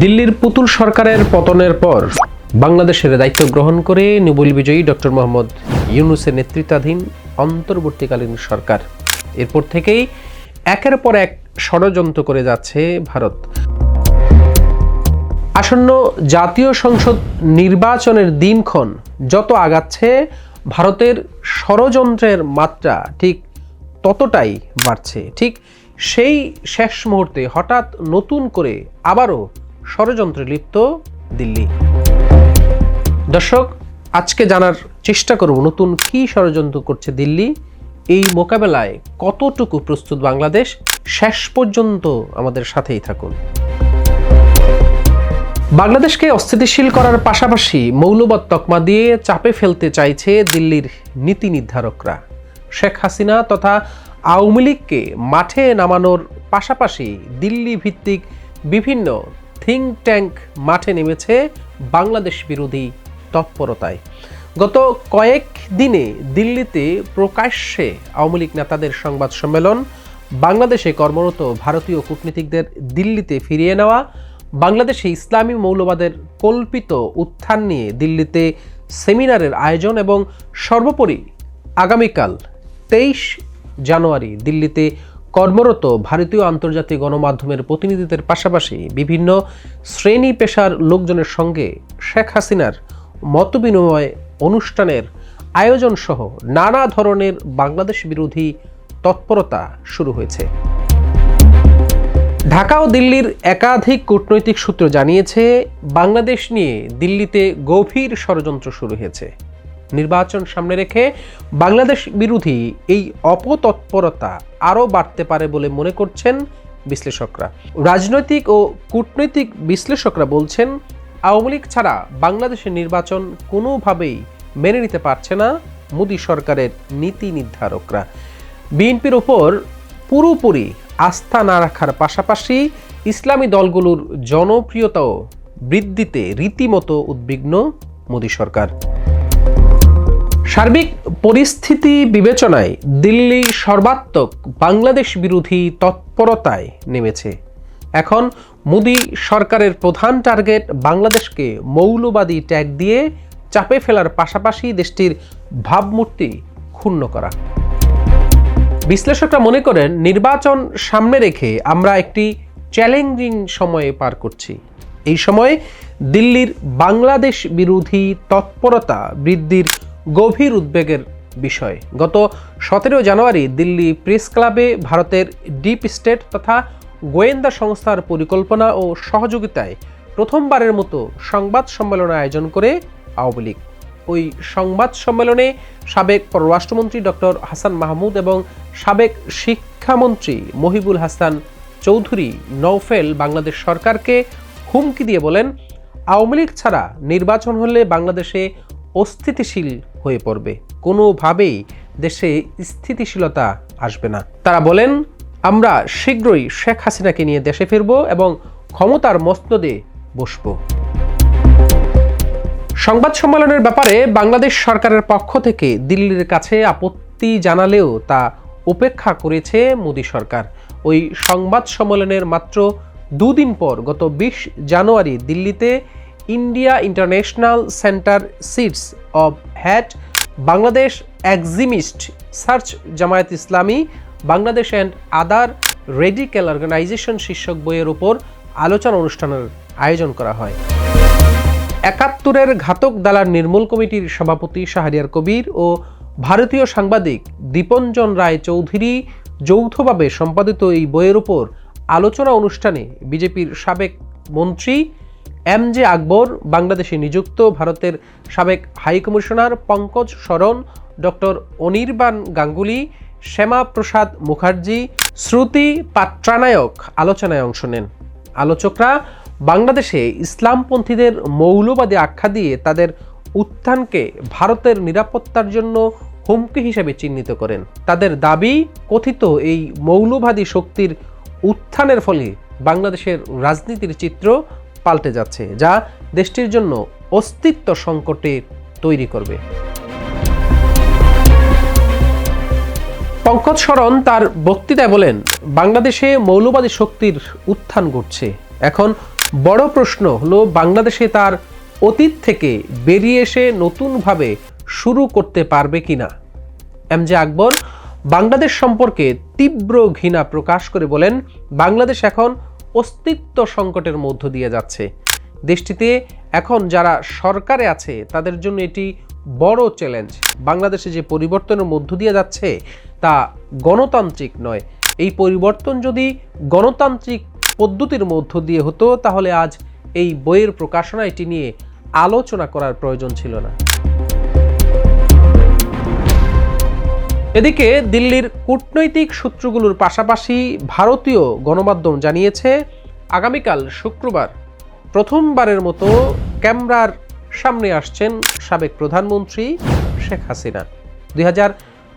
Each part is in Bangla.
দিল্লির পুতুল সরকারের পতনের পর বাংলাদেশের দায়িত্ব গ্রহণ করে নোবেল বিজয়ী ডক্টর মোহাম্মদ ইউনুসের নেতৃত্বাধীন অন্তর্বর্তীকালীন সরকার। এরপর থেকেই একের পর এক ষড়যন্ত্র করে যাচ্ছে ভারত। আসন্ন জাতীয় সংসদ নির্বাচনের দিনক্ষণ যত আগাচ্ছে, ভারতের ষড়যন্ত্রের মাত্রা ঠিক ততটাই বাড়ছে। ঠিক সেই শেষ মুহূর্তে হঠাৎ নতুন করে আবারও ষড়যন্ত্রে লিপ্ত, দিল্লি। দর্শক, আজকে জানার চেষ্টা করব নতুন কী ষড়যন্ত্র করছে দিল্লি, এই মোকাবেলায় কতটুকু প্রস্তুত বাংলাদেশ, শেষ পর্যন্ত আমাদের সাথেই থাকুন। বাংলাদেশকে অস্থিতিশীল করার পাশাপাশি মৌলবাদ তকমা দিয়ে চাপে ফেলতে চাইছে দিল্লির নীতি নির্ধারকরা। শেখ হাসিনা তথা আওয়ামী লীগকে মাঠে নামানোর পাশাপাশি দিল্লি ভিত্তিক বিভিন্ন থিঙ্ক ট্যাঙ্ক মাঠে নেমেছে বাংলাদেশ বিরোধী তৎপরতায়। গত কয়েক দিনে দিল্লিতে প্রকাশ্যে আওয়ামী লীগ নেতাদের সংবাদ সম্মেলন, বাংলাদেশে কর্মরত ভারতীয় কূটনীতিকদের দিল্লিতে ফিরিয়ে নেওয়া, বাংলাদেশে ইসলামী মৌলবাদের কল্পিত উত্থান নিয়ে দিল্লিতে সেমিনারের আয়োজন এবং সর্বোপরি আগামীকাল তেইশ জানুয়ারি দিল্লিতে কর্মরত ভারতীয় আন্তর্জাতিক গণমাধ্যমের প্রতিনিধিদের পাশাপাশি বিভিন্ন শ্রেণি পেশার লোকজনের সঙ্গে শেখ হাসিনার মতবিনিময় অনুষ্ঠানের আয়োজন সহ নানা ধরনের বাংলাদেশ বিরোধী তৎপরতা শুরু হয়েছে। ঢাকা ও দিল্লির একাধিক কূটনৈতিক সূত্র জানিয়েছে, বাংলাদেশ নিয়ে দিল্লিতে গভীর ষড়যন্ত্র শুরু হয়েছে। নির্বাচন সামনে রেখে বাংলাদেশ বিরোধী এই অপতৎপরতা আরও বাড়তে পারে বলে মনে করছেন বিশ্লেষকরা। রাজনৈতিক ও কূটনৈতিক বিশ্লেষকরা বলছেন, আওয়ামী লীগ ছাড়া বাংলাদেশের নির্বাচন কোনোভাবেই মেনে নিতে পারছে না মোদী সরকারের নীতি নির্ধারকরা। বিএনপির ওপর পুরোপুরি আস্থা না রাখার পাশাপাশি ইসলামী দলগুলোর জনপ্রিয়তাও বৃদ্ধিতে রীতিমতো উদ্বিগ্ন মোদী সরকার। সার্বিক পরিস্থিতি বিবেচনায় দিল্লি সর্বাত্মক বাংলাদেশ বিরোধী তৎপরতায় নেমেছে। এখন মোদী সরকারের প্রধান টার্গেট বাংলাদেশকে মৌলবাদী ট্যাগ দিয়ে চাপে ফেলার পাশাপাশি দেশটির ভাবমূর্তি ক্ষুণ্ণ করা। বিশ্লেষকরা মনে করেন, নির্বাচন সামনে রেখে আমরা একটি চ্যালেঞ্জিং সময়ে পার করছি। এই সময়ে দিল্লির বাংলাদেশ বিরোধী তৎপরতা বৃদ্ধির গভীর উদ্বেগের বিষয়। গত সতেরো জানুয়ারি দিল্লি প্রেস ক্লাবে ভারতের ডিপ স্টেট তথা গোয়েন্দা সংস্থার পরিকল্পনা ও সহযোগিতায় প্রথমবারের মতো সংবাদ সম্মেলন আয়োজন করে আওয়ামী লীগ। ওই সংবাদ সম্মেলনে সাবেক পররাষ্ট্রমন্ত্রী ডক্টর হাসান মাহমুদ এবং সাবেক শিক্ষামন্ত্রী মহিবুল হাসান চৌধুরী নৌফেল বাংলাদেশ সরকারকে হুমকি দিয়ে বলেন, আওয়ামী লীগ ছাড়া নির্বাচন হলে বাংলাদেশে অস্থিতিশীল হয়ে পড়বে। কোনোভাবেই দেশে স্থিতিশীলতা আসবে না। তারা বলেন, আমরা শীঘ্রই শেখ হাসিনাকে নিয়ে দেশে ফিরব এবং ক্ষমতার মস্তদে বসবো। সংবাদ সম্মেলনের ব্যাপারে বাংলাদেশ সরকারের পক্ষ থেকে দিল্লির কাছে আপত্তি জানালেও তা উপেক্ষা করেছে মোদী সরকার। ওই সংবাদ সম্মেলনের মাত্র দুদিন পর গত বিশ জানুয়ারি দিল্লিতে India International Centre seeds of hate Bangladesh extremist surge Jamaat Islami Bangladesh and other radical organisation শীর্ষক বইয়ের উপর আলোচনা অনুষ্ঠানের আয়োজন করা হয়। একাত্তরের ঘাতক দালার নির্মূল কমিটির সভাপতি শাহরিয়ার কবির ও ভারতীয় সাংবাদিক দীপঞ্জন রায় চৌধুরী যৌথভাবে সম্পাদিত এই বইয়ের উপর আলোচনা অনুষ্ঠানে বিজেপির সাবেক মন্ত্রী এম জে আকবর, বাংলাদেশে নিযুক্ত ভারতের সাবেক high commissioner Pankaj Saran, doctor Anirban Ganguly, Shyama Prasad Mukherjee, Shruti Patranayak আলোচনায় অংশ নেন। আলোচকরা বাংলাদেশে ইসলামপন্থীদের মৌলবাদী আখ্যা দিয়ে তাদের উত্থানকে ভারতের নিরাপত্তার জন্য হুমকি হিসেবে চিহ্নিত করেন। তাদের দাবি, কথিত এই মৌলবাদী শক্তির উত্থানের ফলে বাংলাদেশের রাজনীতির চিত্র পাল্টে যাচ্ছে, যা দেশটির জন্য অস্তিত্ব সংকটে তৈরি করবে। পঙ্কজ শরণ তার বক্তৃতায় বলেন, বাংলাদেশে মৌলবাদী শক্তির উত্থান ঘটছে। এখন বড় প্রশ্ন হলো, বাংলাদেশে তার অতীত থেকে বেরিয়ে এসে নতুনভাবে শুরু করতে পারবে কিনা? এম জে আকবর, বাংলাদেশ সম্পর্কে তীব্র ঘৃণা প্রকাশ করে বলেন, বাংলাদেশ এখন অস্তিত্ব সংকটের মধ্য দিয়ে যাচ্ছে। দেশটিতে এখন যারা সরকারে আছে, তাদের জন্য এটি বড় চ্যালেঞ্জ বাংলাদেশে যে পরিবর্তনের মধ্য দিয়ে যাচ্ছে, তা গণতান্ত্রিক নয়। এই পরিবর্তন যদি গণতান্ত্রিক পদ্ধতির মধ্য দিয়ে হতো, তাহলে আজ এই বইয়ের প্রকাশনা এটি নিয়ে আলোচনা করার প্রয়োজন ছিল না। এদিকে দিল্লির কূটনৈতিক সূত্রগুলোর পাশাপাশি ভারতীয় গণমাধ্যম জানিয়েছে, আগামীকাল শুক্রবার প্রথমবারের মতো ক্যামেরার সামনে আসছেন সাবেক প্রধানমন্ত্রী শেখ হাসিনা। দুই হাজার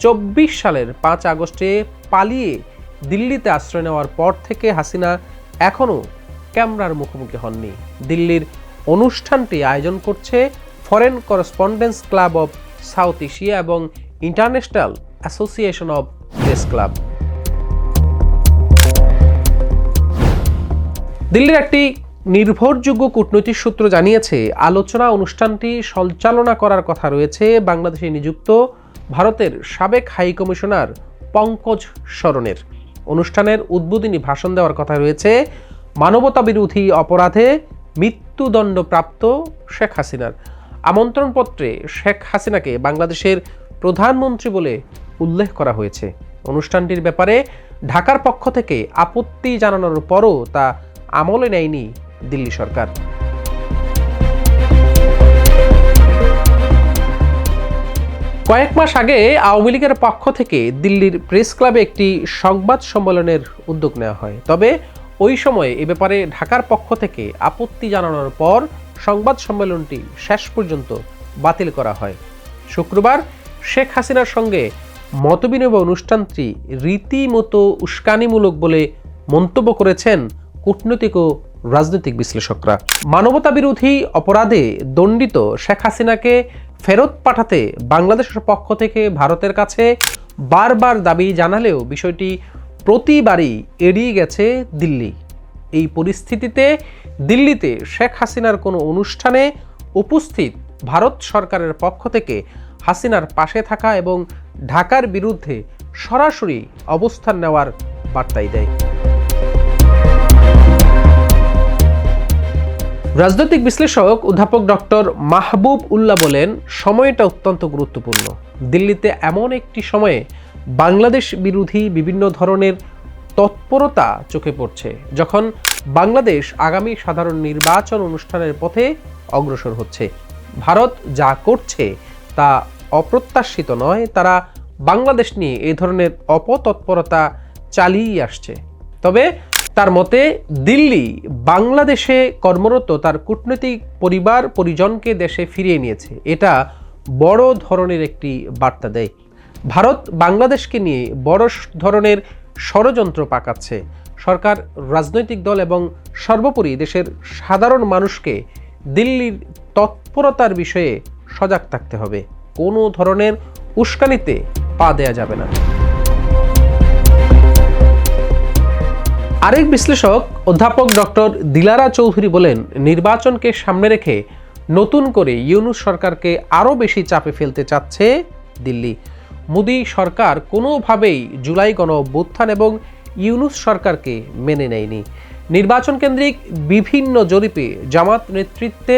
চব্বিশ সালের পাঁচ আগস্টে পালিয়ে দিল্লিতে আশ্রয় নেওয়ার পর থেকে হাসিনা এখনও ক্যামেরার মুখোমুখি হননি। দিল্লির অনুষ্ঠানটি আয়োজন করছে foreign correspondence club of South Asia এবং international association of press club দিল্লির একটি নির্ভরযোগ্য কূটনৈতিক সূত্র জানিয়েছে, আলোচনা অনুষ্ঠানটি সঞ্চালনা করার কথা রয়েছে বাংলাদেশে নিযুক্ত ভারতের সাবেক হাই কমিশনার পঙ্কজ সরণের। অনুষ্ঠানের উদ্বোধনী ভাষণ দেওয়ার কথা রয়েছে মানবতা বিরোধী অপরাধে মৃত্যুদণ্ডপ্রাপ্ত শেখ হাসিনার। আমন্ত্রণপত্রে শেখ হাসিনাকে বাংলাদেশের প্রধানমন্ত্রী বলে উল্লেখ করা হয়েছে। অনুষ্ঠানটির ব্যাপারে ঢাকার পক্ষ থেকে আপত্তি জানানোর পরও তা আমলে নেয়নি দিল্লি সরকার। কয়েক মাস আগে আওয়ামী লীগের পক্ষ থেকে দিল্লির প্রেস ক্লাবে একটি সংবাদ সম্মেলনের উদ্যোগ নেওয়া হয়। তবে ওই সময়ে এ ব্যাপারে ঢাকার পক্ষ থেকে আপত্তি জানানোর পর সংবাদ সম্মেলনটি শেষ পর্যন্ত বাতিল করা হয়। শুক্রবার শেখ হাসিনার সঙ্গে মতবিনিময় অনুষ্ঠানটি রীতিমতো উস্কানিমূলক বলে মন্তব্য করেছেন কূটনৈতিক ও রাজনৈতিক বিশ্লেষকরা। মানবতা বিরোধী অপরাধে দণ্ডিত শেখ হাসিনাকে ফেরত পাঠাতে বাংলাদেশের পক্ষ থেকে ভারতের কাছে বারবার দাবি জানালেও বিষয়টি প্রতিবারই এড়িয়ে গেছে দিল্লি। এই পরিস্থিতিতে দিল্লিতে শেখ হাসিনার কোনো অনুষ্ঠানে উপস্থিত ভারত সরকারের পক্ষ থেকে হাসিনার পাশে থাকা এবং ঢাকার বিরুদ্ধে সরাসরি অবস্থান নেওয়ার বার্তাই দেয়। রাজনৈতিক বিশ্লেষক অধ্যাপক ডক্টর মাহবুব উল্লাহ বলেন, সময়টা অত্যন্ত গুরুত্বপূর্ণ। দিল্লিতে এমন একটি সময়ে বাংলাদেশ বিরোধী বিভিন্ন ধরনের তৎপরতা চোখে পড়ছে, যখন বাংলাদেশ আগামী সাধারণ নির্বাচন অনুষ্ঠানের পথে অগ্রসর হচ্ছে। ভারত যা করছে তা অপ্রত্যাশিত নয়, তারা বাংলাদেশ নিয়ে এই ধরনের অপতৎপরতা চালিয়েই আসছে। তবে তার মতে, দিল্লি বাংলাদেশে কর্মরত তার কূটনৈতিক পরিবার, পরিজনকে দেশে ফিরিয়ে নিয়েছে। এটা বড় ধরনের একটি বার্তা দেয়। ভারত বাংলাদেশকে নিয়ে বড় ধরনের ষড়যন্ত্র পাকাচ্ছে। সরকার, রাজনৈতিক দল এবং সর্বোপরি দেশের সাধারণ মানুষকে দিল্লির তৎপরতার বিষয়ে সজাগ থাকতে হবে। কোনো ধরনের উস্কানিতে পা দেয়া যাবে না। আরেক বিশ্লেষক অধ্যাপক ডক্টর দিলারা চৌধুরী বলেন, নির্বাচনকে সামনে রেখে নতুন করে ইউনুস সরকারকে আরও বেশি চাপে ফেলতে চাচ্ছে দিল্লি। মোদী সরকার কোনোভাবেই জুলাই গণ অভ্যুত্থান এবং ইউনুস সরকারকে মেনে নেয়নি। নির্বাচন কেন্দ্রিক বিভিন্ন জরিপে জামাত নেতৃত্বে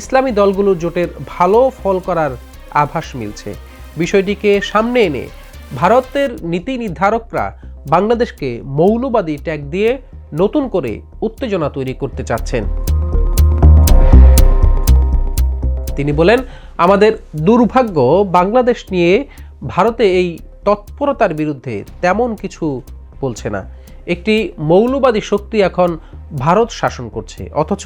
ইসলামী দলগুলো জোটের ভালো ফল করার আভাস মিলছে। বিষয়টিকে সামনে এনে ভারতের নীতি নির্ধারকরা বাংলাদেশকে মৌলবাদী ট্যাগ দিয়ে নতুন করে উত্তেজনা তৈরি করতে চাচ্ছেন। তিনি বলেন, আমাদের দুর্ভাগ্য, বাংলাদেশ নিয়ে ভারতে এই তৎপরতার বিরুদ্ধে তেমন কিছু বলছে না। একটি মৌলবাদী শক্তি এখন ভারত শাসন করছে, অথচ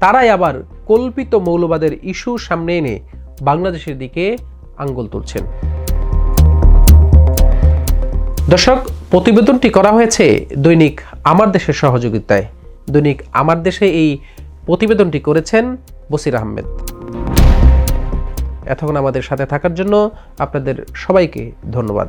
তারাই আবার কল্পিত মৌলবাদের ইস্যু সামনে এনে বাংলাদেশের দিকে আঙ্গুল তুলছেন। দর্শক, প্রতিবেদনটি করা হয়েছে দৈনিক আমার দেশের সহযোগিতায়। দৈনিক আমার দেশে এই প্রতিবেদনটি করেছেন বসির আহমেদ। এতক্ষণ আমাদের সাথে থাকার জন্য আপনাদের সবাইকে ধন্যবাদ।